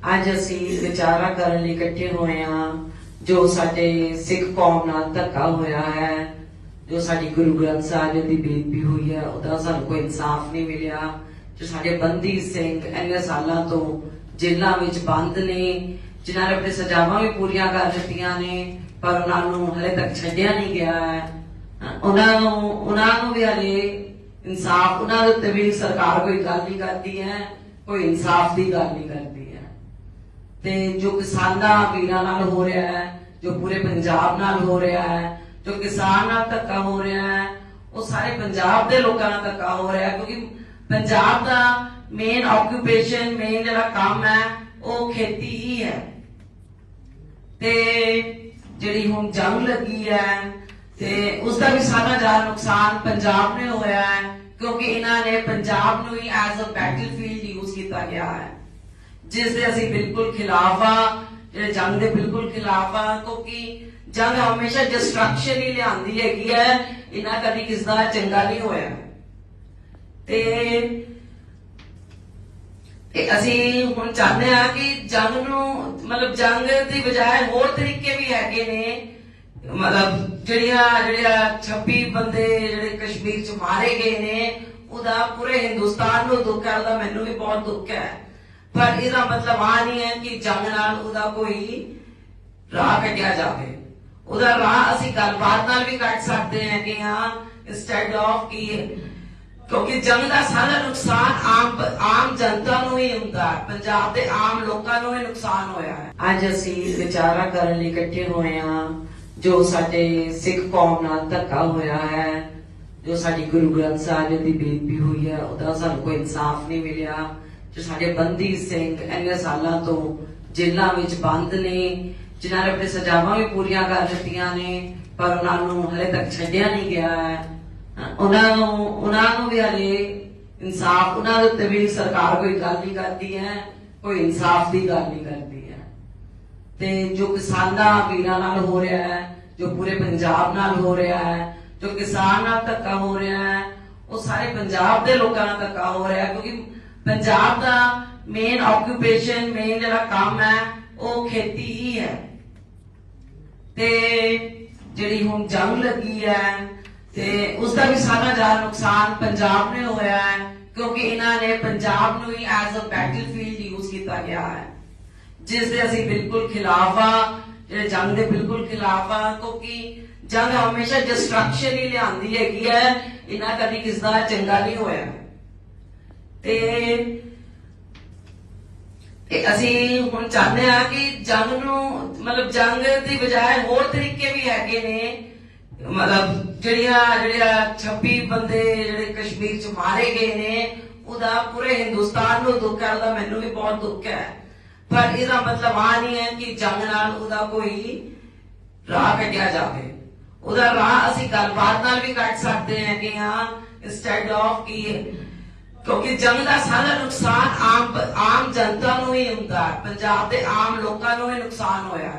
ਅੱਜ ਅਸੀਂ ਵਿਚਾਰਾ ਕਰਨ ਲਈ ਇਕੱਠੇ ਹੋਏ ਆ ਜੋ ਸਾਡੇ ਸਿੱਖ ਕੌਮ ਨਾਲ ਧੱਕਾ ਹੋਇਆ ਹੈ, ਜੋ ਸਾਡੀ ਗੁਰੂ ਗ੍ਰੰਥ ਸਾਹਿਬ ਜੀ ਦੀ ਬੇਦਬੀ ਹੋਈ ਹੈ, ਉਹਦਾ ਸਾਨੂੰ ਕੋਈ ਇਨਸਾਫ ਨਹੀਂ ਮਿਲਿਆ। ਜੋ ਸਾਡੇ ਬੰਦੀ ਸਿੰਘ ਇੰਨੇ ਸਾਲਾਂ ਤੋਂ ਜੇਲ੍ਹਾਂ ਵਿੱਚ ਬੰਦ ਨੇ, ਜਿਨ੍ਹਾਂ ਨੇ ਆਪਣੀ ਸਜ਼ਾਵਾਂ ਵੀ ਪੂਰੀਆਂ ਕਰ ਦਿੱਤੀਆਂ ਨੇ, ਪਰ ਉਹਨਾਂ ਨੂੰ ਹਲੇ ਤੱਕ ਛੱਡਿਆ ਨਹੀਂ ਗਿਆ ਹੈ। ਉਹਨਾਂ ਨੂੰ ਉਹਨਾਂ ਨੂੰ ਵੀ ਹਲੇ ਇਨਸਾਫ, ਉਹਨਾਂ ਦੇ ਉੱਤੇ ਵੀ ਸਰਕਾਰ ਕੋਈ ਗੱਲ ਨਹੀਂ ਕਰਦੀ ਹੈ, ਕੋਈ ਇਨਸਾਫ ਦੀ ਗੱਲ ਨਹੀਂ ਕਰਦੀ ਹੈ। ਤੇ ਜੋ ਕਿਸਾਨਾਂ ਵੀਰਾਂ ਨਾਲ ਹੋ ਰਿਹਾ ਹੈ, ਜੋ ਪੂਰੇ ਪੰਜਾਬ ਨਾਲ ਹੋ ਰਿਹਾ ਹੈ, ਜੋ ਕਿਸਾਨ ਨਾਲ ਧੱਕਾ ਹੋ ਰਿਹਾ ਹੈ, ਉਹ ਸਾਰੇ ਪੰਜਾਬ ਦੇ ਲੋਕਾਂ ਨਾਲ ਧੱਕਾ ਹੋ ਰਿਹਾ ਕਿਉਂਕਿ ਪੰਜਾਬ ਦਾ ਮੇਨ ਆਕੂਪੇਸ਼ਨ ਮੇਨ ਜਿਹੜਾ ਕੰਮ ਹੈ, ਉਹ ਖੇਤੀ ਹੀ ਹੈ। ਤੇ ਜਿਹੜੀ ਹੁਣ ਜੰਗ ਲੱਗੀ ਹੈ, ਤੇ ਉਸ ਦਾ ਵੀ ਸਾਰਾ ਜ਼ਿਆਦਾ ਨੁਕਸਾਨ ਪੰਜਾਬ ਨੇ ਹੋਇਆ ਹੈ, ਕਿਉਂਕਿ ਇਹਨਾਂ ਨੇ ਪੰਜਾਬ ਨੂੰ ਹੀ ਐਜ਼ ਅ ਬੈਟਲਫੀਲਡ ਯੂਜ਼ ਕੀਤਾ ਗਿਆ ਹੈ। ਜਿਸ ਦੇ ਅਸੀਂ ਬਿਲਕੁਲ ਖਿਲਾਫ ਆ ਜਿਹੜੇ ਜੰਗ ਦੇ ਬਿਲਕੁਲ ਖਿਲਾਫ ਆ, ਕਿਉਂਕਿ ਜੰਗ ਹਮੇਸ਼ਾ ਡਿਸਟਰਕਸ਼ਨ ਹੀ ਲਿਆਂਦੀ ਹੈਗੀ ਹੈ ਇਹਨਾਂ ਕਦੀ ਕਿਸ ਦਾ ਚੰਗਾ ਨਹੀਂ ਹੋਇਆ। ਤੇ ਇਹ ਅਸੀਂ ਹੁਣ ਚਾਹੁੰਦੇ ਆ ਕਿ ਜੰਗ ਨੂੰ, ਮਤਲਬ ਜੰਗ ਦੀ ਬਜਾਏ ਹੋਰ ਤਰੀਕੇ ਵੀ ਹੈਗੇ ਨੇ। ਮਤਲਬ ਜਿਹੜੀਆਂ ਜਿਹੜੀਆਂ 26 ਬੰਦੇ ਜਿਹੜੇ ਕਸ਼ਮੀਰ ਚ ਮਾਰੇ ਗਏ ਨੇ, ਉਹਦਾ ਪੂਰੇ ਹਿੰਦੁਸਤਾਨ ਨੂੰ ਦੁੱਖ ਹੈ, ਉਹਦਾ ਮੈਨੂੰ ਵੀ ਬਹੁਤ ਦੁੱਖ ਹੈ। ਪਰ ਇਹਦਾ ਮਤਲਬ ਆ ਨਹੀਂ ਹੈ ਕਿ ਜੰਗ ਨਾਲ ਉਹਦਾ ਕੋਈ ਰਾਹ ਕੱਢਿਆ ਜਾਵੇ। ਉਹਦਾ ਰਾਹ ਅਸੀਂ ਗੱਲਬਾਤ ਨਾਲ ਵੀ ਕੱਢ ਸਕਦੇ ਹਾਂ ਕਿ ਹਾਂ ਇੰਸਟੈਡ ਆਫ ਕਿ ਕਿਉਂਕਿ ਜੰਗ ਦਾ ਸਾਰਾ ਨੁਕਸਾਨ ਆਮ ਆਮ ਜਨਤਾ ਨੂੰ ਹੀ ਹੁੰਦਾ ਪੰਜਾਬ ਦੇ ਆਮ ਲੋਕਾਂ ਨੂੰ ਹੀ ਨੁਕਸਾਨ ਹੋਇਆ ਹੈ। ਅੱਜ ਅਸੀਂ ਵਿਚਾਰਾ ਕਰਨ ਲਈ ਇਕੱਠੇ ਹੋਏ ਆ ਜੋ ਸਾਡੇ ਸਿੱਖ ਕੌਮ ਨਾਲ ਧੱਕਾ ਹੋਇਆ ਹੈ, ਜੋ ਸਾਡੀ ਗੁਰੂ ਗ੍ਰੰਥ ਸਾਹਿਬ ਜੀ ਦੀ ਬੇਦਬੀ ਹੋਈ ਹੈ, ਉਹਦਾ ਸਾਨੂੰ ਕੋਈ ਇਨਸਾਫ ਨਹੀਂ ਮਿਲਿਆ। ਜੋ ਸਾਡੇ ਬੰਦੀ ਸਿੰਘ ਇੰਨੇ ਸਾਲਾਂ ਤੋਂ ਜੇਲ੍ਹਾਂ ਵਿੱਚ ਬੰਦ ਨੇ, ਜਿਨ੍ਹਾਂ ਨੇ ਆਪਣੀ ਸਜ਼ਾਵਾਂ ਵੀ ਪੂਰੀਆਂ ਕਰ ਦਿੱਤੀਆਂ ਨੇ, ਪਰ ਉਹਨਾਂ ਨੂੰ ਹਲੇ ਤੱਕ ਛੱਡਿਆ ਨਹੀਂ ਗਿਆ ਹੈ। ਉਹਨਾਂ ਨੂੰ ਉਹਨਾਂ ਨੂੰ ਵੀ ਹਲੇ ਇਨਸਾਫ, ਉਹਨਾਂ ਦੇ ਉੱਤੇ ਵੀ ਸਰਕਾਰ ਕੋਈ ਗੱਲ ਨਹੀਂ ਕਰਦੀ ਹੈ, ਕੋਈ ਇਨਸਾਫ ਦੀ ਗੱਲ ਨਹੀਂ ਕਰਦੀ ਹੈ। ਤੇ ਜੋ ਕਿਸਾਨਾਂ ਵੀਰਾਂ ਨਾਲ ਹੋ ਰਿਹਾ ਹੈ, ਜੋ ਪੂਰੇ ਪੰਜਾਬ ਨਾਲ ਹੋ ਰਿਹਾ ਹੈ, ਜੋ ਕਿਸਾਨ ਨਾਲ ਧੱਕਾ ਹੋ ਰਿਹਾ ਹੈ, ਉਹ ਸਾਰੇ ਪੰਜਾਬ ਦੇ ਲੋਕਾਂ ਨਾਲ ਧੱਕਾ ਹੋ ਰਿਹਾ ਹੈ, ਕਿਉਂਕਿ ਪੰਜਾਬ ਦਾ ਮੇਨ ਆਕੂਪੇਸ਼ਨ ਮੇਨ ਜਿਹੜਾ ਕੰਮ ਹੈ, ਉਹ ਖੇਤੀ ਹੀ ਹੈ। ਤੇ ਜਿਹੜੀ ਹੁਣ ਜੰਗ ਲੱਗੀ ਹੈ, ਤੇ ਉਸ ਦਾ ਵੀ ਸਾਰਾ ਜ਼ਿਆਦਾ ਨੁਕਸਾਨ ਪੰਜਾਬ ਨੇ ਹੋਇਆ ਹੈ, ਕਿਉਂਕਿ ਇਹਨਾਂ ਨੇ ਪੰਜਾਬ ਨੂੰ ਹੀ ਐਜ਼ ਅ ਬੈਟਲਫੀਲਡ ਯੂਜ਼ ਕੀਤਾ ਗਿਆ ਹੈ। ਜਿਸ ਦੇ ਅਸੀਂ ਬਿਲਕੁਲ ਖਿਲਾਫ ਆ, ਜਿਹੜੇ ਜੰਗ ਦੇ ਬਿਲਕੁਲ ਖਿਲਾਫ ਆ, ਕਿਉਂਕਿ ਜੰਗ ਹਮੇਸ਼ਾ ਡਿਸਟਰਕਸ਼ਨ ਹੀ ਲਿਆਂਦੀ ਹੈਗੀ ਹੈ, ਇਹਨਾਂ ਕਦੀ ਕਿਸ ਦਾ ਚੰਗਾ ਨਹੀਂ ਹੋਇਆ। ਤੇ ਇਹ ਅਸੀਂ ਹੁਣ ਚਾਹੁੰਦੇ ਆ ਕਿ ਜੰਗ ਨੂੰ, ਮਤਲਬ ਜੰਗ ਦੀ ਬਜਾਏ ਹੋਰ ਤਰੀਕੇ ਵੀ ਹੈਗੇ ਨੇ। ਮਤਲਬ ਜਿਹੜੀਆਂ ਜਿਹੜੀਆਂ 26 ਬੰਦੇ ਜਿਹੜੇ ਕਸ਼ਮੀਰ ਚ ਮਾਰੇ ਗਏ ਨੇ, ਉਹਦਾ ਪੂਰੇ ਹਿੰਦੁਸਤਾਨ ਨੂੰ ਦੁੱਖ ਹੈ, ਉਹਦਾ ਮੈਨੂੰ ਵੀ ਬਹੁਤ ਦੁੱਖ ਹੈ। ਪਰ ਇਹਦਾ ਮਤਲਬ ਆ ਨਹੀਂ ਹੈ ਕਿ ਜੰਗ ਨਾਲ ਉਹਦਾ ਕੋਈ ਰਾਹ ਕੱਢਿਆ ਜਾਵੇ। ਉਹਦਾ ਰਾਹ ਅਸੀਂ ਗੱਲਬਾਤ ਨਾਲ ਵੀ ਕੱਢ ਸਕਦੇ ਹਾਂ ਕਿ ਹਾਂ ਇੰਸਟੈਡ ਆਫ ਕਿ ਕਿਉਂਕਿ ਜੰਗ ਦਾ ਸਾਰਾ ਨੁਕਸਾਨ ਆਮ ਆਮ ਜਨਤਾ ਨੂੰ ਹੀ ਹੁੰਦਾ ਹੈ। ਪੰਜਾਬ ਦੇ ਆਮ ਲੋਕਾਂ ਨੂੰ ਹੀ ਨੁਕਸਾਨ ਹੋਇਆ ਹੈ।